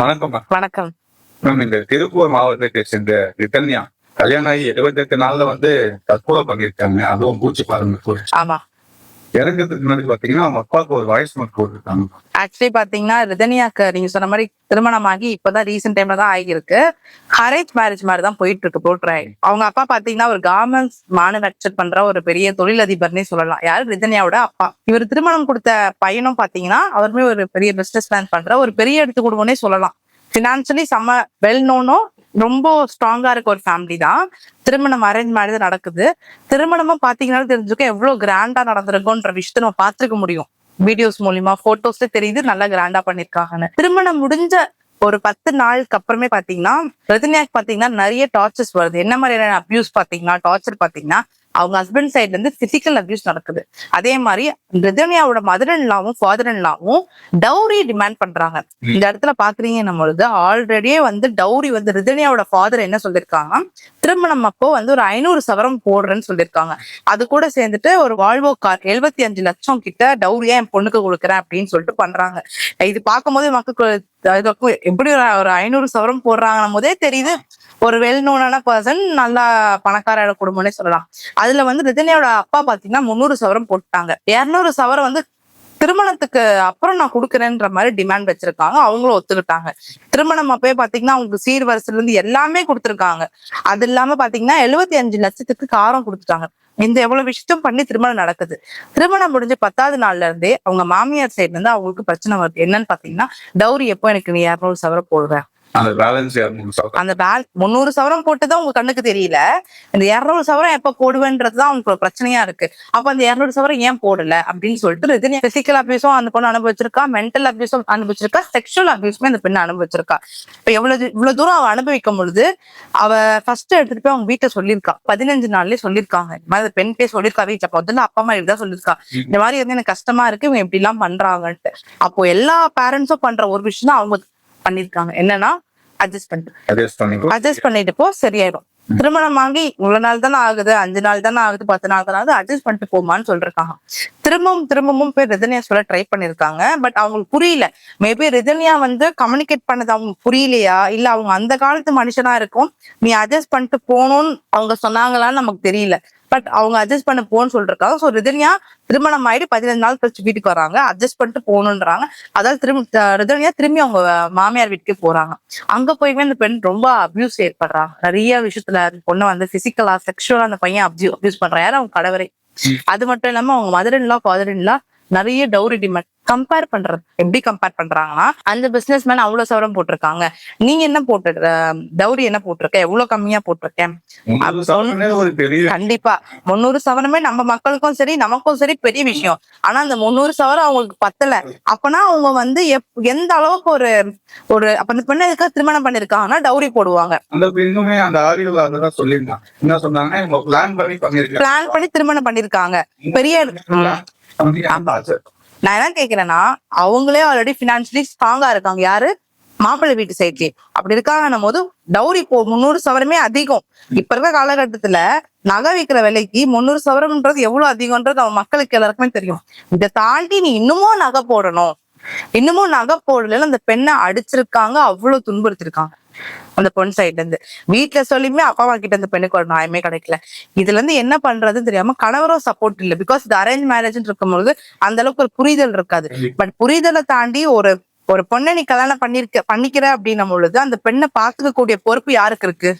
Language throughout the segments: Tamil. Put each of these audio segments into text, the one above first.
வணக்கம். வணக்கம். மேம் இந்த திருப்பூர் மாவட்டத்தை சேர்ந்த ரிதன்யா கல்யாணம் ஆகி எழுபத்தெட்டு நாள்ல வந்து தற்கொலை பண்ணியிருக்காங்க. அதுவும் பூச்சி பாருங்க ஆமா. இறக்கிறதுக்கு முன்னாடி பாத்தீங்கன்னா அவங்க அப்பாவுக்கு ஒரு வாய்ஸ் நோட் போட்டுருக்காங்க. ஆக்சுவலி பாத்தீங்கன்னா ரிதனியாக்கு நீங்க சொன்ன மாதிரி திருமணம் ஆகி இப்பதான் ரீசெண்ட் டைம்ல தான் ஆகியிருக்கு. அரேஞ்ச் மேரேஜ் மாதிரி தான் போயிட்டு இருக்கு போட்டுறாய் அவங்க அப்பா பாத்தீங்கன்னா ஒரு கார்மெண்ட்ஸ் மேனுஃபேக்சர் பண்ற ஒரு பெரிய தொழிலதிபர்னே சொல்லலாம். யாரு? ரிதன்யாவோட அப்பா. இவர் திருமணம் கொடுத்த பையனும் பாத்தீங்கன்னா அவருமே ஒரு பெரிய பிசினஸ் மேன் பண்ற ஒரு பெரிய எடுத்து குடும்பம்னே சொல்லலாம். பினான்சியலி செம்ம வெல் நோனும் ரொம்ப ஸ்ட்ராங்கா இருக்க ஒரு ஃபேமிலி தான். திருமணம் அரேஞ்ச் மேரேஜ் நடக்குது. திருமணமும் பாத்தீங்கன்னா தெரிஞ்சுக்க எவ்வளவு கிராண்டா நடந்திருக்கும்ன்ற விஷயத்த நம்ம பாத்துக்க முடியும். வீடியோஸ் மூலியமா போட்டோஸ்ல தெரியுது நல்லா கிராண்டா பண்ணிருக்காங்கன்னு. திருமணம் முடிஞ்ச ஒரு பத்து நாளுக்கு அப்புறமே பாத்தீங்கன்னா ரஜினியாக்கு பாத்தீங்கன்னா நிறைய டார்ச்சர்ஸ் வருது. என்ன மாதிரியான அபியூஸ் பாத்தீங்கன்னா டார்ச்சர் பாத்தீங்கன்னா அவங்க ஹஸ்பண்ட் சைட்ல இருந்து பிசிக்கல் அபியூஸ் நடக்குது. அதே மாதிரி ரஜினியாவோட மதர் இன்லாவும் ஃபாதர் இன்லாவும் டவுரி டிமாண்ட் பண்றாங்க இந்த இடத்துல பாக்குறீங்க நம்மளுது ஆல்ரெடியே வந்து டவுரி வந்து ரிதனியாவோட ஃபாதர் என்ன சொல்லியிருக்காங்க திருமணம் அப்போ வந்து ஒரு ஐநூறு சவரம் போடுறேன்னு சொல்லியிருக்காங்க அது கூட சேர்ந்துட்டு ஒரு வால்வோ கார் எழுபத்தி அஞ்சு லட்சம் கிட்ட டவுரியா என் பொண்ணுக்கு கொடுக்குறேன் அப்படின்னு சொல்லிட்டு பண்றாங்க. இது பார்க்கும்போது மக்களுக்கு இதுக்கும் எப்படி ஒரு- ஐநூறு சவரம் போடுறாங்கன்னும் போதே தெரியுது. ஒரு வெல் நோனான பர்சன் நல்லா பணக்கார குடும்பம்னே சொல்லலாம். அதுல வந்து ரிதனியாவோட அப்பா பாத்தீங்கன்னா முந்நூறு சவரம் போட்டாங்க. இருநூறு சவரம் வந்து திருமணத்துக்கு அப்புறம் நான் கொடுக்குறேன்ற மாதிரி டிமாண்ட் வச்சிருக்காங்க. அவங்களும் ஒத்துக்கிட்டாங்க. திருமணம் அப்பவே பாத்தீங்கன்னா அவங்களுக்கு சீர் வரிசையில இருந்து எல்லாமே கொடுத்துருக்காங்க. அது இல்லாம பாத்தீங்கன்னா எழுபத்தி அஞ்சு லட்சத்துக்கு காரம் கொடுத்துட்டாங்க. இந்த எவ்வளவு விஷயம் பண்ணி திருமணம் நடக்குது. திருமணம் முடிஞ்சு பத்தாவது நாள்ல இருந்தே அவங்க மாமியார் சைடுல இருந்து அவங்களுக்கு பிரச்சனை வருது. என்னன்னு பாத்தீங்கன்னா டவுரி எப்போ எனக்கு நீ இரநூறு சவரம் போடுவேன் அந்த பேலன்ஸ் இரநூறு சவரம். அந்த பேல் முந்நூறு சவரம் போட்டுதான் உங்க கண்ணுக்கு தெரியல. இந்த இருநூறு சவரம் எப்ப போடுவேன்றதுதான் அவங்களுக்கு ஒரு பிரச்சனையா இருக்கு. அப்ப அந்த இருநூறு சவரம் ஏன் போடல? அப்படின்னு சொல்லிட்டு ரஜினி பிசிக்கல் அபியூஸும் அந்த பொண்ணு அனுபவிச்சிருக்கா மென்டல் அபியூஸும் அனுபவிச்சிருக்கா செக்ஷுவல் அபியூஸுமே அந்த பெண்ணு அனுபவிச்சிருக்கா. இப்ப எவ்வளவு இவ்வளவு தூரம் அவ அனுபவிக்கும் பொழுது அவ ஃபர்ஸ்ட் எடுத்துட்டு போய் அவங்க வீட்டை சொல்லியிருக்கா. பதினஞ்சு நாள்லயே சொல்லியிருக்காங்க. இந்த மாதிரி பெண் பேர் சொல்லியிருக்கா வீட்டுல. முதல்ல அப்பா அம்மா இப்படிதான் சொல்லியிருக்கா. இந்த மாதிரி வந்து எனக்கு கஷ்டமா இருக்கு இவங்க இப்படி எல்லாம் பண்றாங்கன்ட்டு. அப்போ எல்லா பேரண்ட்ஸும் பண்ற ஒரு விஷயம் தான் அவங்க பண்ணிருக்காங்க என்னன்னா அட்ஜஸ்ட் பண்ணிட்டு அட்ஜஸ்ட் பண்ணிட்டு போ சரியாயிடும் திருமணம் ஆகி இவ்வளவு நாள் தானே ஆகுது அஞ்சு நாள் தானே ஆகுது பத்து நாள் தானே ஆகுது அட்ஜஸ்ட் பண்ணிட்டு போமான்னு சொல்லிருக்காங்க திரும்பவும் திரும்பவும் போய் ரிதன்யா சொல்ல ட்ரை பண்ணிருக்காங்க பட் அவங்களுக்கு புரியல. மேபி ரிதன்யா வந்து கம்யூனிகேட் பண்ணது அவங்க புரியலையா? இல்ல அவங்க அந்த காலத்து மனுஷனா இருக்கும் நீ அட்ஜஸ்ட் பண்ணிட்டு போகணும்னு அவங்க சொன்னாங்களான்னு நமக்கு தெரியல. பட் அவங்க அட்ஜஸ்ட் பண்ண போன்னு சொல்லிருக்காங்க. ஸோ ரிதன்யா திருமணம் ஆயிட்டு பதினஞ்சு நாள் கழிச்சு வீட்டுக்கு வராங்க. அட்ஜஸ்ட் பண்ணிட்டு போகணுன்றாங்க அதாவது திரும்ப ரிதன்யா திரும்பி அவங்க மாமியார் வீட்டுக்கு போறாங்க. அங்க போயுமே அந்த பெண் ரொம்ப அபியூஸ் ஏற்படுறாங்க நிறைய விஷயத்துல அந்த பொண்ணை வந்து பிசிக்கலா செக்ஷுவலா அந்த பையன் அப்யூ அபியூஸ் பண்றான். யாரும் அவங்க கடவரை அது மட்டும் இல்லாம அவங்க mother in law father in law நிறைய டவுரி டிமாண்ட் கம்பேர் பண்றது எப்படி கம்பேர் பண்றாங்கன்னா அந்த பிசினஸ் மேன் அவ்வளவு சவரம் போட்டிருக்காங்க. நீங்க என்ன போட்டு டவுரி என்ன போட்டிருக்க? எவ்வளவு கம்மியா போட்டிருக்கேன் கண்டிப்பா. முந்நூறு சவரமே நம்ம மக்களுக்கும் சரி நமக்கும் சரி பெரிய விஷயம். ஆனா அந்த முந்நூறு சவரம் அவங்களுக்கு பத்தல. அப்பனா அவங்க வந்து எந்த அளவுக்கு ஒரு ஒரு அப்ப அந்த பெண்ணை எதுக்காக திருமணம் பண்ணிருக்காங்கன்னா டவுரி போடுவாங்க. அந்த பெண்ணுமே அந்த ஆடியோல அதெல்லாம் சொல்லியிருந்தாங்க. என்ன சொன்னாங்க பிளான் பண்ணி பண்ணிருக்காங்க பிளான் பண்ணி திருமணம் பண்ணிருக்காங்க. பெரிய. நான் என்ன கேக்குறேன்னா அவங்களே ஆல்ரெடி பினான்சியலி ஸ்ட்ராங்கா இருக்காங்க. யாரு? மாப்பிள்ளை வீட்டு சைட்லயே அப்படி இருக்காங்கன்னும் போது டவுரி போ முந்நூறு சவரமே அதிகம். இப்ப இருக்க காலகட்டத்துல நகை விக்கிற விலைக்கு முந்நூறு சவரம்ன்றது எவ்வளவு அதிகம்ன்றது அவங்க மக்களுக்கு எல்லாருக்குமே தெரியும். இதை தாண்டி நீ இன்னமும் நகை போடணும். இன்னமும் நகை போடல அந்த பெண்ணை அடிச்சிருக்காங்க அவ்வளவு துன்புறுத்திருக்காங்க. அந்த பொண்ணு சைட்ல இருந்து. வீட்டுல சொல்லியுமே அப்பா அம்மா கிட்ட இந்த பெண்ணுக்கு ஒரு நியாயமே கிடைக்கல. இதுல இருந்து என்ன பண்றதுன்னு தெரியாம கணவரும் சப்போர்ட் இல்ல. பிகாஸ் இது அரேஞ்ச் மேரேஜ் இருக்கும்போது அந்த அளவுக்கு ஒரு புரிதல் இருக்காது. பட் புரிதலை தாண்டி ஒரு ஒரு பொண்ணை நீ கல்யாணம் பண்ணிருக்க பண்ணிக்கிற அப்படின்னும் பொழுது அந்த பெண்ணை பாத்துக்க கூடிய பொறுப்பு யாருக்கு இருக்கு.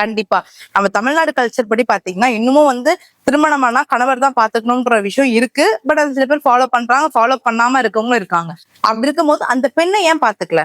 கண்டிப்பா. நம்ம தமிழ்நாடு கல்ச்சர் படி பாத்தீங்கன்னா இன்னமும் வந்து திருமணமானா கணவர் தான் பாத்துக்கணும்ன்ற விஷயம் இருக்கு. பட் அது சில பேர் ஃபாலோ பண்றாங்க ஃபாலோ பண்ணாம இருக்கவங்களும் இருக்காங்க. அப்படி இருக்கும்போது அந்த பெண்ணை ஏன் பாத்துக்கல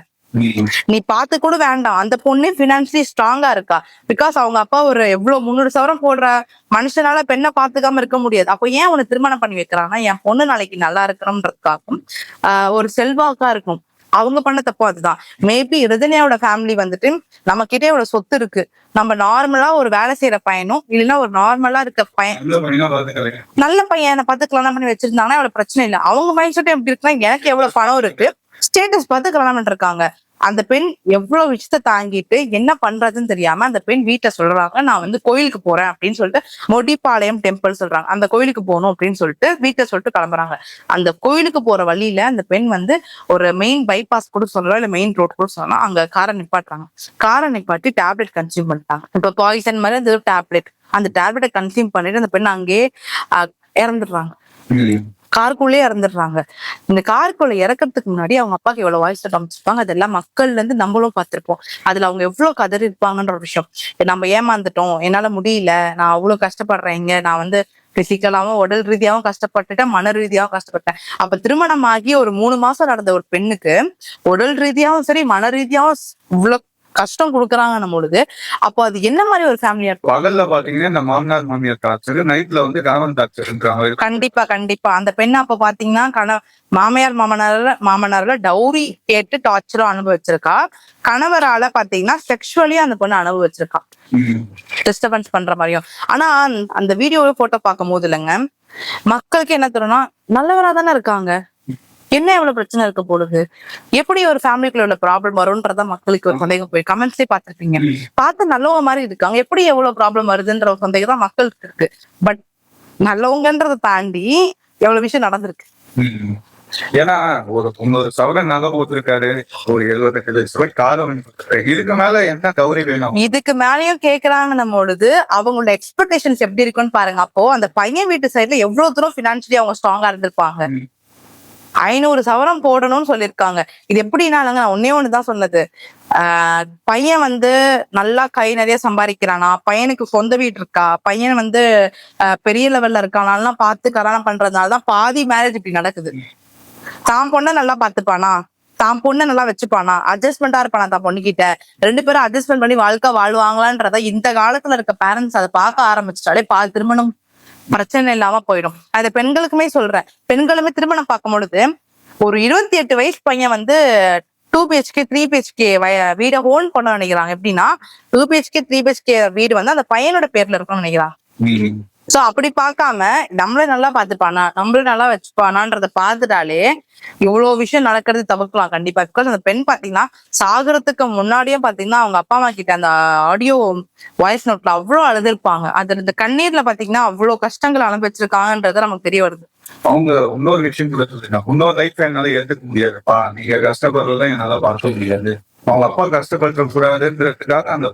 நீ பார்த்து கூட வேண்டாம். அந்த பொண்ணே பினான்சியலி ஸ்ட்ராங்கா இருக்கா? பிகாஸ் அவங்க அப்பா ஒரு எவ்வளவு முந்நூறு சவரம் போடுற மனுஷனால பெண்ணை பாத்துக்காம இருக்க முடியாது. அப்போ ஏன் உன்னை திருமணம் பண்ணி வைக்கிறாங்கன்னா என் பொண்ணு நாளைக்கு நல்லா இருக்கணும்ன்றதுக்காகவும் ஆஹ் ஒரு செல்வாக்கா இருக்கும். அவங்க பண்ண தப்பு அதுதான். மேபி ரிதனியாவோட ஃபேமிலி வந்துட்டு நம்ம கிட்டே ஒரு சொத்து இருக்கு. நம்ம நார்மலா ஒரு வேலை செய்யற பையனும் இல்லைன்னா ஒரு நார்மலா இருக்க பையன் நல்ல பையனா பார்த்துக்கிறேன் நல்ல பையனை பார்த்து கல்யாணம் பண்ணி வச்சிருந்தாங்கன்னா அவ்வளவு பிரச்சனை இல்லை. அவங்க மைண்ட் செட் எப்படி இருக்குன்னா எனக்கு எவ்வளவு பணம் இருக்கு ஸ்டேட்டஸ் பார்த்து கல்யாணம் பண்ணிருக்காங்க அந்த பெண் எவ்வளவு விஷயத்த தாங்கிட்டு என்ன பண்றதுன்னு தெரியாம அந்த பெண் வீட்டை சொல்றாங்க நான் வந்து கோயிலுக்கு போறேன் அப்படின்னு சொல்லிட்டு மொடிப்பாளையம் டெம்பிள் சொல்றாங்க. அந்த கோயிலுக்கு போகணும் அப்படின்னு சொல்லிட்டு வீட்டை சொல்லிட்டு கிளம்புறாங்க. அந்த கோயிலுக்கு போற வழியில அந்த பெண் வந்து ஒரு மெயின் பைபாஸ் கூட சொல்லலாம் இல்ல மெயின் ரோட் கூட சொல்லலாம் அங்க காரை நிப்பாட்டுறாங்க. காரை நிப்பாட்டி டேப்லெட் கன்சியூம் பண்ணிட்டாங்க. இப்ப பாய்சன் மாதிரி அந்த டேப்லெட் அந்த டேப்லெட்டை கன்சியூம் பண்ணிட்டு அந்த பெண் அங்கேயே இறந்துடுறாங்க. காருக்குள்ளேயே இறந்துடுறாங்க. இந்த காருக்குள்ள இறக்கிறதுக்கு முன்னாடி அவங்க அப்பாக்கு எவ்வளவு வாய்ஸ் காமிச்சிருப்பாங்க அதெல்லாம் மக்கள்ல இருந்து நம்மளும் பார்த்திருப்போம். அதுல அவங்க எவ்வளவு கதறி இருப்பாங்கன்ற ஒரு விஷயம். நம்ம ஏமாந்துட்டோம். என்னால முடியல. நான் அவ்வளவு கஷ்டப்படுறேன் இங்க. நான் வந்து பிசிக்கலாவும் உடல் ரீதியாவும் கஷ்டப்பட்டுட்டேன். மன ரீதியாவும் கஷ்டப்பட்டேன். அப்ப திருமணமாகி ஒரு மூணு மாசம் நடந்த ஒரு பெண்ணுக்கு உடல் ரீதியாவும் சரி மன ரீதியாவும் இவ்வளவு கஷ்டம் கொடுக்குறாங்கன்னும் பொழுது. அப்போ அது என்ன மாதிரி ஒரு ஃபேமிலியா இருக்கும்? பகல்ல பாத்தீங்கன்னா இந்த மாமனார் மாமியார் டார்ச்சர் நைட்ல வந்து கணவன் டார்ச்சர் கண்டிப்பா கண்டிப்பா. அந்த பெண்ணை அப்ப பாத்தீங்கன்னா கண மாமியார் மாமனார்ல மாமனார்ல டௌரி கேட்டு டார்ச்சரும் அனுபவிச்சிருக்கா. கணவரால பாத்தீங்கன்னா செக்ஷுவலி அந்த பொண்ணு அனுபவிச்சிருக்கா. டிஸ்டர்பன்ஸ் பண்ற மாதிரியும். ஆனா அந்த வீடியோவை போட்டோ பார்க்கும் போது இல்லைங்க மக்களுக்கு என்ன தரும்னா நல்லவரா தானே இருக்காங்க. என்ன எவ்வளவு பிரச்சனை இருக்க போடுது எப்படி ஒரு ஃபேமிலிக்குள்ள உள்ள ப்ராப்ளம் வரும்ன்றதா மக்களுக்கு ஒரு சந்தேகம் போய் கமெண்ட்ஸ்லயே பார்த்திருப்பீங்க. பார்த்து நல்லவங்க மாதிரி இருக்காங்க. எப்படி எவ்வளவு ப்ராப்ளம் வருதுன்ற ஒரு சந்தேகம் தான் மக்களுக்கு இருக்கு. பட் நல்லவங்கன்றதை தாண்டி எவ்வளவு விஷயம் நடந்திருக்கு. ஏன்னா ஒரு தொண்ணூறு சவரன் நகை போட்டிருக்காரு. ஒரு எழுபத்தெட்டு லட்சம் ரூபாய் காரம் இதுக்கு மேல என்ன கௌரி வேணும்? இதுக்கு மேலயும் கேக்குறாங்கன்னும் பொழுது அவங்களோட எக்ஸ்பெக்டேஷன்ஸ் எப்படி இருக்குன்னு பாருங்க. அப்போ அந்த பையன் வீட்டு சைடுல எவ்வளவு தூரம் பினான்சியலி அவங்க ஸ்ட்ராங்கா இருந்திருப்பாங்க. ஐநூறு சவரம் போடணும்னு சொல்லியிருக்காங்க. இது எப்படின்னாலங்க நான் ஒன்னே ஒண்ணுதான் சொன்னது. ஆஹ் பையன் வந்து நல்லா கை நிறைய சம்பாதிக்கிறானா பையனுக்கு சொந்த வீடு இருக்கா? பையன் வந்து பெரிய லெவல்ல இருக்கானாலாம் பார்த்து கல்யாணம் பண்றதுனாலதான் பாதி மேரேஜ் இப்படி நடக்குது. தான் பொண்ணை நல்லா பார்த்துப்பானா? தான் பொண்ணை நல்லா வச்சுப்பானா? அட்ஜஸ்ட்மெண்டா இருப்பானா தான் பொண்ணுகிட்ட? ரெண்டு பேரும் அட்ஜஸ்ட்மெண்ட் பண்ணி வாழ்க்கை வாழ்வாங்களான்றத இந்த காலத்துல இருக்க பேரண்ட்ஸ் அதை பார்க்க ஆரம்பிச்சிட்டாலே பா திருமணம் பிரச்சனை இல்லாம போயிடும். அது பெண்களுக்குமே சொல்றேன். பெண்களுமே திருமணம் பார்க்கும் பொழுது ஒரு இருபத்தி எட்டு வயசு பையன் வந்து டூ பிஹெச்கே த்ரீ பிஹெச்கே வீடை ஹோன் பண்ண நினைக்கிறாங்க. எப்படின்னா டூ பிஹெச்கே த்ரீ பிஹெச்கே வீடு வந்து அந்த பையனோட பேர்ல இருக்கணும்னு நினைக்கிறான் சோ அப்படி பார்க்காம நம்மளே நல்லா பாத்துப்பானா நம்மளே நல்லா வச்சுப்பானான்றத பார்த்துட்டாலே இவ்வளவு விஷயம் நடக்கிறது தவிர்க்கலாம் கண்டிப்பா. பிகாஸ் அந்த பெண் பாத்தீங்கன்னா சாகுறதுக்கு முன்னாடியே பாத்தீங்கன்னா அவங்க அப்பா அம்மா கிட்ட அந்த ஆடியோ வாய்ஸ் நோட்ல அவ்வளவு அழுதுருப்பாங்க. அது இந்த கண்ணீர்ல பாத்தீங்கன்னா அவ்வளவு கஷ்டங்கள் அனுபவிச்சிருக்காங்கன்றத நமக்கு தெரிய வருது. அவங்க இன்னொரு விஷயம் கூட சொல்லிருக்காங்க இன்னொரு லைஃப் என்னால ஏத்துக்க முடியாதுப்பா. நீங்க கஷ்டப்படுறதுல என்னால பார்க்க முடியாது. அவங்க அப்பா கஷ்டப்படுத்த கூடாதுன்றதுக்காக அந்த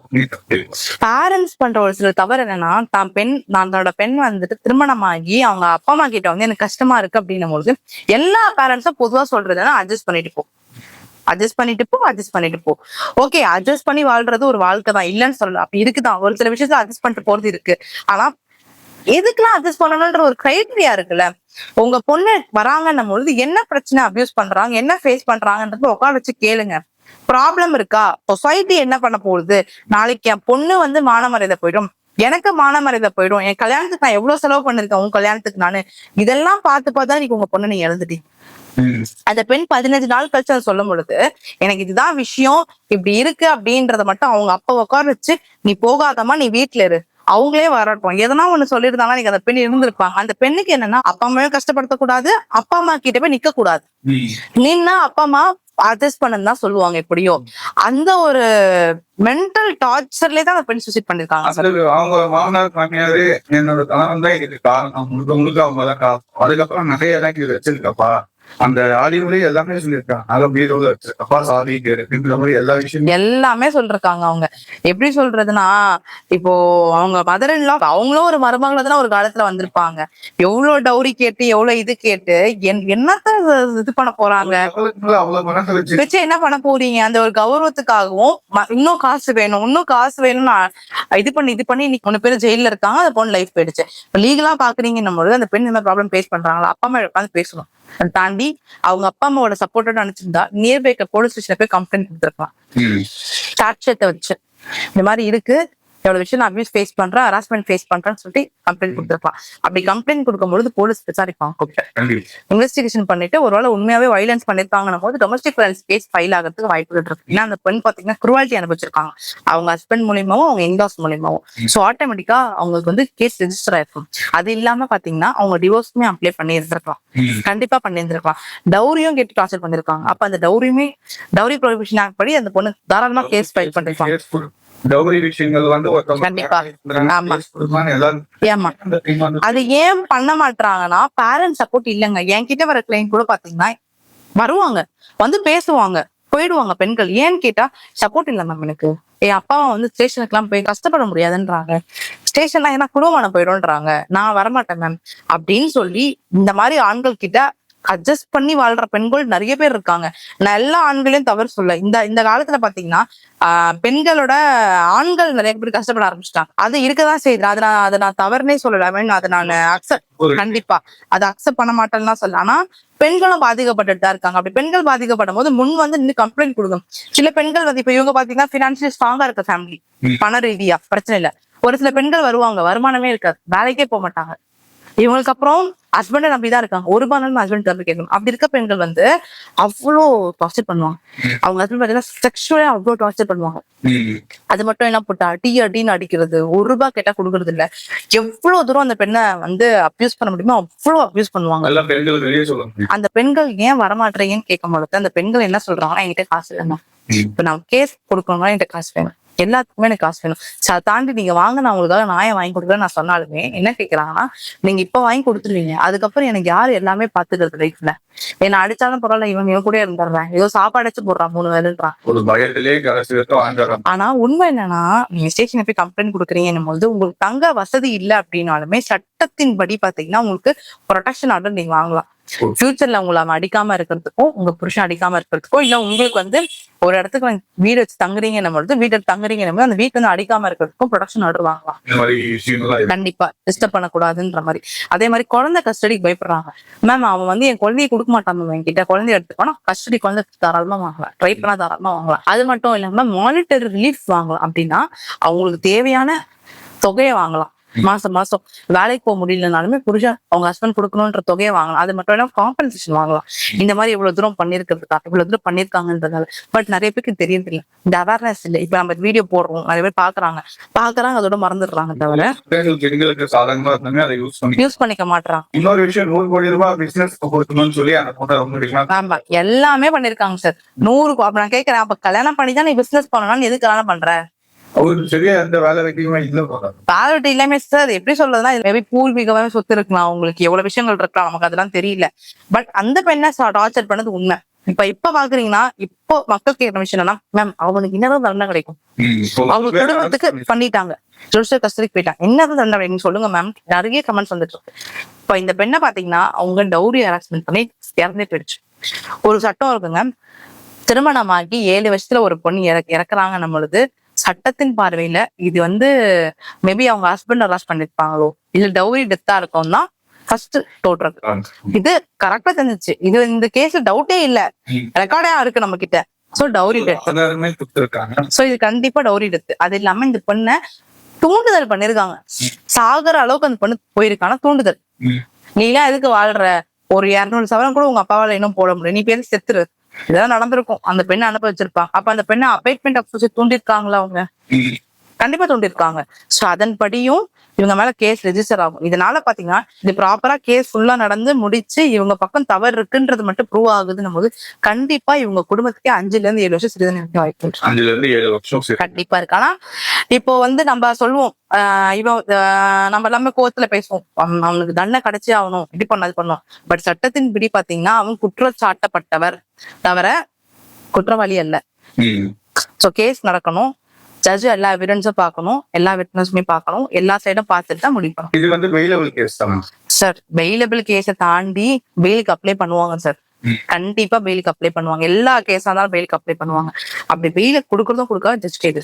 பேரண்ட்ஸ் பண்ற ஒரு சில தவறு என்னன்னா தான் பெண் நான் தன்னோட பெண் வந்துட்டு திருமணமாகி அவங்க அப்பா அம்மா கிட்ட வந்து எனக்கு கஷ்டமா இருக்கு அப்படின்னும் பொழுது எல்லா பேரண்ட்ஸும் பொதுவா சொல்றதுன்னா அட்ஜஸ்ட் பண்ணிட்டு போ. அட்ஜஸ்ட் பண்ணிட்டு போ அட்ஜஸ்ட் பண்ணிட்டு போ. ஓகே அட்ஜஸ்ட் பண்ணி வாழ்றது ஒரு வாழ்க்கை தான். இல்லைன்னு சொல்லலாம் அப்ப இருக்குதான் ஒரு சில விஷயத்துல அட்ஜஸ்ட் பண்ணிட்டு போறது இருக்கு. ஆனா எதுக்கெல்லாம் அட்ஜஸ்ட் பண்ணணும்ன்ற ஒரு கிரைட்டீரியா இருக்குல்ல. உங்க பொண்ணு வராங்கன்னும் பொழுது என்ன பிரச்சனை அபியூஸ் பண்றாங்க என்ன ஃபேஸ் பண்றாங்கன்றது உட்கார வச்சு கேளுங்க. ப்ராப்ளம் இருக்கா? சொசைட்டி என்ன பண்ண போகுது? நாளைக்கு என் பொண்ணு வந்து மானமரியாதை போயிடும். எனக்கு மானமரியாதை போயிடும். என் கல்யாணத்துக்கு நான் எவ்வளவு செலவு பண்ணிருக்கேன்? உன் கல்யாணத்துக்கு நானு. இதெல்லாம் பார்த்து பார்த்தா நீங்க உங்க பொண்ணு நீங்க இழந்துட்டீங்க அந்த பெண் பதினஞ்சு நாள் கழிச்சு அதை சொல்லும் பொழுது எனக்கு இதுதான் விஷயம். இப்படி இருக்கு அப்படின்றத மட்டும் அவங்க அப்பா உட்கார வச்சு நீ போகாதம்மா நீ வீட்டுல இரு. அவங்களே வரட்டும். எதனா ஒண்ணு சொல்லியிருந்தாங்கன்னா நீங்க அந்த பெண் இருந்திருப்பாங்க அந்த பெண்ணுக்கு என்னன்னா அப்பா அம்மாவையும் கஷ்டப்படுத்தக்கூடாது. அப்பா அம்மா கிட்ட போய் நிக்க கூடாது நின்னா அப்பா அம்மா அட்ஜஸ்ட் பண்ணுன்னு தான் சொல்லுவாங்க எப்படியோ. அந்த ஒரு மென்டல் டார்ச்சர்லயே தான் அந்த பெண் சூசைட் பண்ணிருக்காங்க அவங்க மாமனார் மாமியாரு என்னோட கணவன் தான் இதுக்கு காரணம். முழுக்க முழுக்க அவங்க தான் காரணம். அதுக்கப்புறம் நிறைய இடம் இது வச்சிருக்கப்பா. அந்த ஆடியோலயே எல்லாமே சொல்லியிருக்காங்க. எல்லா விஷயமும். எல்லாமே சொல்றாங்க அவங்க. எப்படி சொல்றதுன்னா இப்போ அவங்க மதர் இன்லா அவங்களும் ஒரு மருமகளை தானே ஒரு காலத்துல வந்திருப்பாங்க. எவ்வளவு டௌரி கேட்டு எவ்வளவு இது கேட்டு என்- என்னத்த இது- பண்ண போறாங்க? வச்சு என்ன பண்ண போறீங்க? அந்த ஒரு கௌரவத்துக்காகவும் இன்னும் காசு வேணும் இன்னும் காசு வேணும்னு இது பண்ணி இது பண்ணி இன்னைக்கு மூணு பேர் ஜெயில இருக்காங்க அந்த பொண்ணு லைஃப் போயிடுச்சு. லீகலா பாக்குறீங்கன்னும் பொழுது அந்த பெண் இந்த மாதிரி ப்ராப்ளம் ஃபேஸ் பண்றாங்களா? அப்பா அம்மா உட்காந்து பேசணும். தாண்டி அவங்க அப்பா அம்மாவோட சப்போர்ட்டோட நினைச்சிருந்தா நியர்பை போலீஸ் ஸ்டேஷன்ல போய் கம்ப்ளைண்ட் கொடுத்துருக்கலாம். சாட்சியத்தை வச்சு. இந்த மாதிரி இருக்கு. எவ்வளவு விஷயம் நான் அபியூஸ் ஃபேஸ் பண்றேன் ஹராஸ்மெண்ட் ஃபேஸ் பண்றேன்னு சொல்லிட்டு கம்ப்ளைண்ட் கொடுத்துருப்பான். அப்படி கம்ப்ளைண்ட் கொடுக்கும்பொழுது போலீஸ் கூப்பிட்டு கண்டிப்பா. இன்வெஸ்டிகேஷன் பண்ணிட்டு ஒருவேளை உண்மையாவே வைலன்ஸ் பண்ணிருக்காங்கன்னும் போது டொமஸ்டிக் வயலன்ஸ் கேஸ் ஃபைல் ஆகிறதுக்கு வாய்ப்புகள் இருக்கு. ஏன்னா அந்த பெண் பாத்தீங்கன்னா குருவாலிட்டி அனுபவிச்சிருக்காங்க. அவங்க ஹஸ்பண்ட் மூலியமாவும் அவங்க இன்லாஸ் மூலியமாவும். ஸோ ஆட்டோமேட்டிக்கா அவங்களுக்கு வந்து கேஸ் ரெஜிஸ்டர் ஆயிருக்கும். அது இல்லாம பாத்தீங்கன்னா அவங்க டிவோர்ஸ்மே அப்ளை பண்ணி இருந்திருக்கலாம். கண்டிப்பா பண்ணியிருந்திருக்கலாம். டௌரியும் கேட்டு டார்ச்சர் பண்ணிருக்காங்க அப்ப அந்த டௌரியுமே டௌரி ப்ரொஹிபிஷன் ஆக்ட் படி அந்த பொண்ணு தாராளமா கேஸ் ஃபைல் கொடு- டவுரி விஷயங்கள் வந்து ஒருத்தவங்க அது ஏன் பண்ண மாட்டாங்கன்னா பேரண்ட்ஸ் சப்போர்ட் இல்லைங்க. என்கிட்ட வர கிளைண்ட் கூட பாத்தீங்கன்னா வருவாங்க. வந்து பேசுவாங்க. போயிடுவாங்க பெண்கள். ஏன்னு கேட்டா சப்போர்ட் இல்ல மேம் எனக்கு. என் அப்பாவை வந்து ஸ்டேஷனுக்கு எல்லாம் போய் கஷ்டப்பட முடியாதுன்றாங்க. ஸ்டேஷன்ல ஏன்னா குடும்பம் போயிடும்ன்றாங்க. நான் வரமாட்டேன் மேம் அப்படின்னு சொல்லி இந்த மாதிரி ஆண்கள் கிட்ட அட்ஜஸ்ட் பண்ணி வாழ்ற பெண்கள் நிறைய பேர் இருக்காங்க. நான் எல்லா ஆண்களையும் தவறு சொல்ல இந்த இந்த காலத்துல பாத்தீங்கன்னா ஆஹ் பெண்களோட ஆண்கள் நிறைய பேர் கஷ்டப்பட ஆரம்பிச்சிட்டாங்க. அது இருக்கதான் செய்யுது. அதை நான் அதை நான் தவறுனே சொல்லல. Mean, அதை நான் அக்செப்ட் கண்டிப்பா. அதை அக்செப்ட் பண்ண மாட்டேன்னா சொல்ல ஆனா பெண்களும் பாதிக்கப்பட்டுட்டு தான் இருக்காங்க. அப்படி பெண்கள் பாதிக்கப்படும் போது முன் வந்து நின்று கம்ப்ளைண்ட் கொடுக்கும் சில பெண்கள் வந்து இப்ப இவங்க பாத்தீங்கன்னா பினான்சியல் ஸ்ட்ராங்கா இருக்க ஃபேமிலி. பண ரீதியா பிரச்சனை இல்ல. ஒரு சில பெண்கள் வருவாங்க. வருமானமே இருக்காது. வேலைக்கே போக மாட்டாங்க. இவங்களுக்கு அப்புறம் ஹஸ்பண்டை நம்பிதான் இருக்காங்க. ஒரு ரூபாய் ஹஸ்பண்ட் தம்பி கேட்கணும். அப்படி இருக்க பெண்கள் வந்து அவ்வளோ டார்ச்சர் பண்ணுவாங்க. அவங்க ஹஸ்பண்ட் பாத்தீங்கன்னா செக்ஷுவலா அவ்வளோ டார்ச்சர் பண்ணுவாங்க. அது மட்டும் என்ன போட்டா அடி அடின்னு அடிக்கிறது ஒரு ரூபாய் கேட்டா கொடுக்கறது இல்ல. எவ்வளவு தூரம் அந்த பெண்ணை வந்து அப்யூஸ் பண்ண முடியுமோ அவ்வளவு அப்யூஸ் பண்ணுவாங்க. அந்த பெண்கள் ஏன் வரமாட்டீங்கன்னு கேட்கும் பொழுது அந்த பெண்கள் என்ன சொல்றாங்கன்னா என்கிட்ட காசு வேணும். ம். இப்ப நான் கேஸ் கொடுக்கணும்னா என்கிட்ட காசு வேணும். எல்லாத்துக்குமே எனக்கு காசு வேணும். அதை தாண்டி நீங்க வாங்க நான் உங்களுக்காக நாயை வாங்கி கொடுக்குறேன் நான் சொன்னாலுமே என்ன கேக்குறாங்கன்னா நீங்க இப்ப வாங்கி கொடுத்துருவீங்க. அதுக்கப்புறம் எனக்கு யாரு எல்லாமே பாத்துக்கிறது லைஃப்ல என்ன அடிச்சாலும் பரவாயில்ல இவன் இவன் கூட இருந்துடுறேன் ஏதோ சாப்பாடு அடிச்சு போடுறான் மூணு வேலைன்றான். ஆனா உண்மை என்னன்னா நீங்க ஸ்டேஷன்ல போய் கம்ப்ளைண்ட் கொடுக்குறீங்கன்னும் போது உங்களுக்கு தங்க வசதி இல்ல அப்படின்னாலுமே சட்டத்தின் படி பாத்தீங்கன்னா உங்களுக்கு ப்ரொடெக்ஷன் ஆர்டர் நீங்க வாங்கலாம். ஃபியூச்சர்ல உங்களை அவன் அடிக்காம இருக்கிறதுக்கும் உங்க புருஷன் அடிக்காம இருக்கிறதுக்கும் இல்ல உங்களுக்கு வந்து ஒரு இடத்துக்கு வந்து வீடு வச்சு தங்குறீங்கன்னும் பொழுது வீடு தங்குறீங்கன்னும் போது அந்த வீட்டுல இருந்து அடிக்காம இருக்கிறதுக்கும் ப்ரொடெக்ஷன் ஆர்டர் வாங்கலாம். கண்டிப்பா. டிஸ்டர்ப் பண்ணக்கூடாதுன்ற மாதிரி. அதே மாதிரி குழந்தை கஸ்டடிக்கு பயப்படுறாங்க. மேம் அவன் வந்து என் குழந்தைய கொடுக்க மாட்டான் மேம் என்கிட்ட. குழந்தைய எடுத்துக்கோனா கஸ்டடி குழந்தை தாராளமா வாங்கலாம் ட்ரை பண்ணா தாராளமா வாங்கலாம் அது மட்டும் இல்லாம மானிட்டரி ரிலீஃப் வாங்கலாம். அப்படின்னா அவங்களுக்கு தேவையான தொகையை வாங்கலாம். மாசம் மாசம். வேலைக்கு போக முடியலனாலுமே புருஷன் அவங்க ஹஸ்பண்ட் கொடுக்கணுன்ற தொகையை வாங்கலாம். அது மட்டும் இல்லாம காம்பன்சேஷன் வாங்கலாம். இந்த மாதிரி இவ்வளவு தூரம் பண்ணிருக்கிறதுக்காக இவ்வளவு தூரம் பண்ணிருக்காங்கன்றதால. பட் நிறைய பேருக்கு தெரியறது இல்ல இந்த அவேர்னஸ் இல்ல. இப்ப நம்ம வீடியோ போடுறோம். நிறைய பேர் பாக்குறாங்க. பாக்குறாங்க அதோட மறந்துடுறாங்க தவிர. யூஸ் பண்ணி. யூஸ் பண்ணிக்க மாட்றாங்க. இன்னொரு விஷயம் நூறு கோடி ரூபாய் பிசினஸ் கொடுக்கணும்னு சொல்லி ஆமா. எல்லாமே பண்ணிருக்காங்க சார் நூறு நான் கேக்குறேன். அப்ப கல்யாணம் பண்ணி தான் நீ பிசினஸ் பண்ணணும்னு எதுக்கு கல்யாணம் பண்ற? அவருக்கு சரியா எந்த வேலை வைக்கணுமே இல்ல போறாரு பாலவட்டி இல்லாம சார் எப்படி சொல்றதுன்னா மேபி பூர்வீகமாவே சொத்து இருக்கலாம். உங்களுக்கு எவ்வளவு விஷயங்கள் இருக்கலாம். நமக்கு அதெல்லாம் தெரியல. பட் அந்த பெண்ணை டார்ச்சர் பண்ணது உண்மை. இப்ப இப்ப பாக்குறீங்கன்னா இப்போ மக்கள் கேட்கிற விஷயம் என்னன்னா மேம் அவனுக்கு என்னதான் தண்டனை கிடைக்கும். அவங்க குடும்பத்துக்கு பண்ணிட்டாங்க. ஜுடிஷியல் கஸ்டடிக்கு போயிட்டாங்க. என்னதான் தண்டனை கிடைக்கும் சொல்லுங்க மேம் நிறைய கமெண்ட்ஸ் வந்துட்டு இருக்கு. இப்ப இந்த பெண்ணை பாத்தீங்கன்னா அவங்க டவுரி ஹராஸ்மெண்ட் பண்ணி இறந்தே போயிடுச்சு. ஒரு சட்டம் இருக்குங்க. திருமணமாகி ஏழு வருஷத்துல ஒரு பொண்ணு இறக் இறக்குறாங்க பொழுது. சட்டத்தின் பார்வையில இது வந்து மேபி அவங்க ஹஸ்பண்ட் அரெஸ்ட் பண்ணிருப்பாங்களோ? இல்ல டவுரி டெத்தா இருக்கும் தான் ஃபர்ஸ்ட் தோற்றது இது கரெக்டா தெரிஞ்சிச்சு. இது இந்த கேஸ்ல டவுட்டே இல்ல. ரெக்கார்டா இருக்கு நம்ம கிட்ட சோ டவுரி டெத் சோ இது கண்டிப்பா டவுரி டெத் அது இல்லாம இந்த பொண்ணை தூண்டுதல் பண்ணிருக்காங்க. சாகுற அளவுக்கு அந்த பொண்ணு போயிருக்கான? தூண்டுதல். நீ எல்லாம் எதுக்கு வாழ்ற? ஒரு இருநூறு சவரம் கூட உங்க அப்பாவால இன்னும் போட முடியும். நீ பேர் செத்துரு. இதெல்லாம் நடந்திருக்கும். அந்த பெண்ணை அனுப்ப வச்சிருப்பாங்க அப்ப அந்த பெண்ணை அப்பாயின்மெண்ட் ஆஃபீஸர் தூண்டிருக்காங்களா அவங்க? கண்டிப்பா தூண்டிருக்காங்க சோ அதன்படியும் இவங்க மேல கேஸ் ரெஜிஸ்டர் ஆகும். இதனால பாத்தீங்கன்னா இது ப்ராப்பரா கேஸ் ஃபுல்லா நடந்து முடிச்சு இவங்க பக்கம் தவறு இருக்குன்றது மட்டும் ப்ரூவ் ஆகுதுன்னும் போது கண்டிப்பா இவங்க குடும்பத்துக்கே அஞ்சுல இருந்து ஏழு வருஷம் சிறிது நினைக்க வாய்ப்பு. அஞ்சுல இருந்து ஏழு வருஷம் கண்டிப்பா இருக்கு. ஆனா இப்போ வந்து நம்ம சொல்லுவோம் இவன் நம்ம எல்லாமே கோவத்துல பேசுவோம். அவன் அவனுக்கு தண்டனை கிடைச்சே ஆகணும். இப்படி பண்ண அது பண்ணும் பட் சட்டத்தின் படி பாத்தீங்கன்னா அவன் குற்றச்சாட்டப்பட்டவர். தவிர குற்றவாளி அல்ல. சோ கேஸ் நடக்கணும். ஜட்ஜ் எல்லா எவிடன்ஸும் பார்க்கணும். எல்லா விட்னஸுமே பார்க்கணும். எல்லா சைடும் பார்த்துட்டு தான் பண்ணணும். இது வந்து வெயிலபிள் கேஸ் தான். சார் பெயிலபிள் கேஸை தாண்டி பெயிலுக்கு அப்ளை பண்ணுவாங்க சார். கண்டிப்பா பெயிலுக்கு அப்ளை பண்ணுவாங்க. எல்லா கேஸா இருந்தாலும் பெயிலுக்கு அப்ளை பண்ணுவாங்க. அப்படி பெயிலுக்கு கொடுக்கறதும் கொடுக்க ஜட்ஜ் கைது.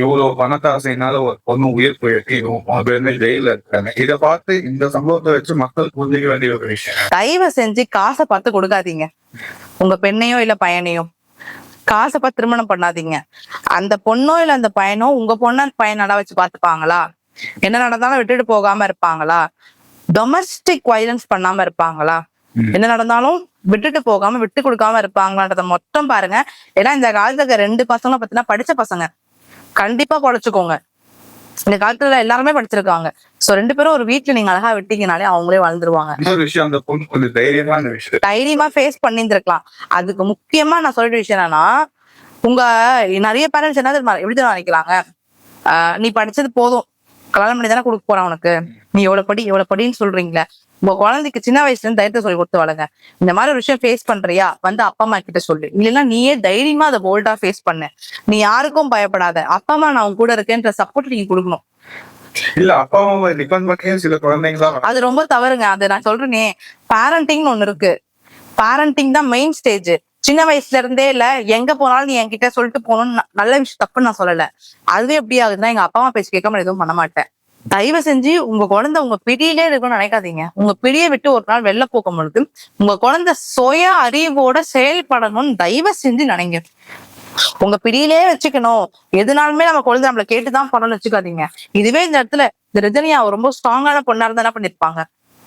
இவ்வளவு பணத்தாசைனால பொண்ணு உயிர் போயிருக்கு. ஜெயில இருக்காங்க. இதை பார்த்து இந்த சம்பவத்தை வச்சு மக்கள் புரிஞ்சுக்க வேண்டிய ஒரு விஷயம். தயவு செஞ்சு காசை பார்த்து கொடுக்காதீங்க. உங்க பெண்ணையோ இல்ல பையனையோ. காசை பார்த்து திருமணம் பண்ணாதீங்க. அந்த பொண்ணோ இல்ல அந்த பையனோ உங்க பொண்ண பையன் நட வச்சு பாத்துப்பாங்களா என்ன நடந்தாலும் விட்டுட்டு போகாம இருப்பாங்களா? டொமஸ்டிக் வயலன்ஸ் பண்ணாம இருப்பாங்களா. என்ன நடந்தாலும் விட்டுட்டு போகாம விட்டு கொடுக்காம இருப்பாங்களான்றத மொத்தம் பாருங்க. ஏன்னா இந்த காலத்துல இருக்க ரெண்டு பசங்களும் பாத்தீங்கன்னா படிச்ச பசங்க. கண்டிப்பா பொழைச்சுக்கோங்க இந்த காலத்துல எல்லாருமே படிச்சிருக்காங்க. சோ ரெண்டு பேரும் ஒரு வீட்டுல நீங்க அழகா விட்டீங்கனாலே அவங்களே விஷயம் தைரியமா ஃபேஸ் பண்ணியிருந்திருக்கலாம். அதுக்கு முக்கியமா நான் சொல்ற விஷயம் என்னன்னா உங்க நிறைய பேரண்ட்ஸ் என்ன எப்படி தெரியுமா நினைக்கிறாங்க? ஆஹ் நீ படிச்சது போதும். கல்யாணம் பண்ணி தானே கொடுக்க போறான் உனக்கு. நீ எவ்வளவு படி எவ்வளவு படின்னு சொல்றீங்களே. உங்க குழந்தைக்கு சின்ன வயசுல இருந்து தைரியத்தை சொல்லி கொடுத்து வளங்க இந்த மாதிரி ஒரு விஷயம் ஃபேஸ் பண்றியா? வந்து அப்பா அம்மா கிட்ட சொல்லு. இல்லைன்னா நீயே தைரியமா அதை போல்டா ஃபேஸ் பண்ணு. நீ யாருக்கும் பயப்படாத. அப்பா அம்மா நான் உன் கூட இருக்கேன்ற சப்போர்ட் நீங்க கொடுக்கணும். இல்ல அப்பா அம்மாவை டிபெண்ட் பண்ணியே சில குழந்தைங்க அது ரொம்ப தவறுங்க. அது நான் சொல்றேனே. பேரண்டிங்னு ஒண்ணு இருக்கு. பேரண்டிங் தான் மெயின் ஸ்டேஜ் சின்ன வயசுல இருந்தே இல்ல எங்க போனாலும் நீ என்கிட்ட சொல்லிட்டு போகணும்னு நல்ல விஷயம் தப்புன்னு நான் சொல்லல. அதுவே எப்படி ஆகுதுன்னா எங்க அப்பா அம்மா பேச்சு கேட்காம எதுவும் பண்ண மாட்டேன். தயவு செஞ்சு உங்க குழந்தை உங்க பிடியிலே இருக்கணும்னு நினைக்காதீங்க. உங்க பிடியை விட்டு ஒரு நாள் வெளில போகும் பொழுது உங்க குழந்தை சுய அறிவோட செயல்படணும்னு தயவு செஞ்சு நினைங்க. உங்க பிடியிலே வச்சுக்கணும். எதுனாலுமே நம்ம குழந்தை நம்மள கேட்டுதான் பண்ணணும்னு வச்சுக்காதீங்க. இதுவே இந்த இடத்துல இந்த ரஜினியா ரொம்ப ஸ்ட்ராங்கான பொண்ணா இருந்தா என்ன பண்ணிருப்பாங்க?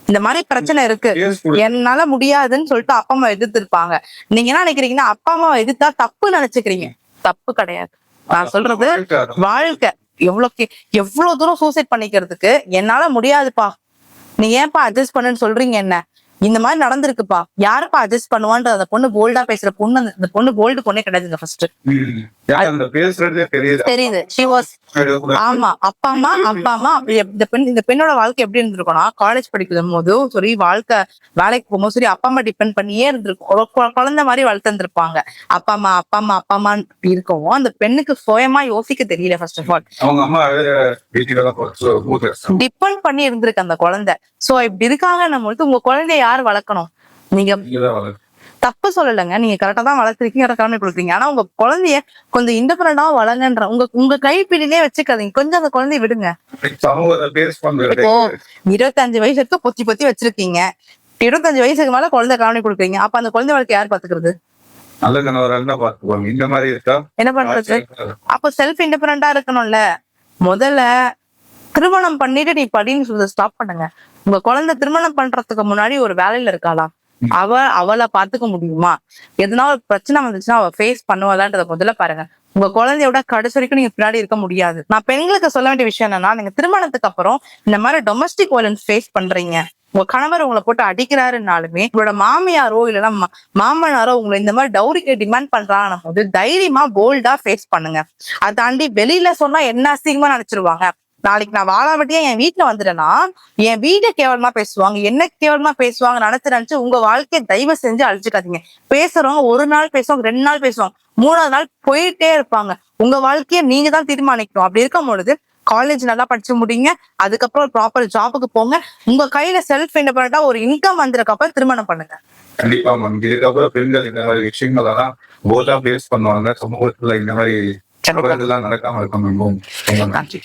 இந்த மாதிரி பிரச்சனை இருக்கு. என்னால முடியாதுன்னு சொல்லிட்டு அப்பா அம்மா எதிர்த்திருப்பாங்க. நீங்க என்ன நினைக்கிறீங்கன்னா அப்பா அம்மா எதிர்த்தா தப்பு நினைச்சுக்கிறீங்க. தப்பு கிடையாது. நான் சொல்றது வாழ்க்கை. எவ்வளவு எவ்வளவு தூரம் சூசைட் பண்ணிக்கிறதுக்கு என்னால முடியாதுப்பா. நீ ஏன்ப்பா அட்ஜஸ்ட் பண்ணுன்னு சொல்றீங்க என்ன? இந்த மாதிரி நடந்திருக்குப்பா. யாருப்பா அட்ஜஸ்ட் பண்ணுவான்ற அந்த பொண்ணு போல்டா பேசுற பொண்ணு அந்த- பொண்ணு போல்டு பொண்ணே கிடையாதுங்க ஃபர்ஸ்ட் தெரியுது. தெரியுது. ஷி வாஸ் ஆமா. அப்பா அம்மா அப்பா அம்மா இந்த பெண் இந்த பெண்ணோட வாழ்க்கை எப்படி இருந்திருக்கும்னா காலேஜ் படிக்கும் போதும் சரி வாழ்க்கை வேலைக்கு போகும்போது சரி அப்பா அம்மா டிபெண்ட் பண்ணியே இருந்திருக்கும். குழந்தை மாதிரி வளர்த்துருப்பாங்க அப்பா அம்மா அப்பா அம்மா அப்பா அம்மா இருக்கவும் அந்த பெண்ணுக்கு சுயமா யோசிக்க தெரியல ஃபர்ஸ்ட் ஆஃப் ஆல் டிபெண்ட் பண்ணி இருந்திருக்கு அந்த குழந்தை. சோ இப்படி இருக்காங்க நம்ம உங்க குழந்தைய யார் வளர்க்கணும்? நீங்க தப்பு சொல்லலைங்க. நீங்க கரெக்டா தான் வளர்த்துருக்கீங்க கரெக்டான கொடுக்குறீங்க. ஆனா உங்க குழந்தைய கொஞ்சம் இண்டிபெண்டா வளங்கன்ற உங்க உங்க கைப்பிடிலே வச்சுக்காதீங்க. கொஞ்சம் அந்த குழந்தைய விடுங்க. இப்போ இருபத்தஞ்சு வயசு வரைக்கும் பொத்தி பொத்தி வச்சிருக்கீங்க. இருபத்தஞ்சு வயசுக்கு மேல குழந்தை கவனி கொடுக்குறீங்க. அப்ப அந்த குழந்தை வாழ்க்கை யார் பாத்துக்கிறது என்ன பண்றது? அப்போ செல்ஃப் இண்டிபெண்டா இருக்கணும்ல. முதல்ல திருமணம் பண்ணிட்டு நீ படின்னு சொல்லி ஸ்டாப் பண்ணுங்க. உங்க குழந்தை திருமணம் பண்றதுக்கு முன்னாடி ஒரு வேலையில இருக்காளா? அவ அவளை பாத்துக்க முடியுமா? எதனா ஒரு பிரச்சனை வந்துச்சுன்னா அவ ஃபேஸ் பண்ணுவாளான்றத முதல்ல பாருங்க. உங்க குழந்தையோட கடைசி வரைக்கும் நீங்க பின்னாடி இருக்க முடியாது. நான் பெண்களுக்கு சொல்ல வேண்டிய விஷயம் என்னன்னா நீங்க திருமணத்துக்கு அப்புறம் இந்த மாதிரி டொமஸ்டிக் வயலன்ஸ் ஃபேஸ் பண்றீங்க. உங்க கணவர் உங்களை போட்டு அடிக்கிறாருனாலுமே உங்களோட மாமியாரோ இல்லைன்னா மா- மாமனாரோ உங்களை இந்த மாதிரி டவுரிக்கு டிமாண்ட் பண்றாங்கன்னும் போது தைரியமா போல்டா ஃபேஸ் பண்ணுங்க. அதை தாண்டி வெளியில சொன்னா என்ன அசிங்கமா நினைச்சிருவாங்க? நாளைக்கு நான் வாழாவட்டியா என் வீட்டுல வந்துட்டேன்னா என் வீட்டை கேவலமா பேசுவாங்க. என்ன கேவலமா பேசுவாங்க நினைச்சு நினைச்சு உங்க வாழ்க்கையை தயவு செஞ்சு அழிச்சுக்காதீங்க. பேசுறவங்க ஒரு நாள் பேசுவாங்க ரெண்டு நாள் பேசுவாங்க மூணாவது நாள் போயிட்டே இருப்பாங்க. உங்க வாழ்க்கைய நீங்க தான் தீர்மானிக்கணும். அப்படி இருக்கும் பொழுது காலேஜ் நல்லா படிச்சு முடிங்க. அதுக்கப்புறம் ப்ராப்பர் ஜாபுக்கு போங்க. உங்க கையில செல்ஃப் இண்டிபெண்டா ஒரு இன்கம் வந்ததுக்கு அப்புறம் திருமணம் பண்ணுங்க. கண்டிப்பா மேம் இதுக்கப்புறம் பெண்கள் இந்த மாதிரி விஷயங்களெல்லாம் போல்டா பேஸ் பண்ணுவாங்க. சமூகத்துல இந்த மாதிரி எல்லாம் நடக்காம இருக்கும் மேம் நன்றி.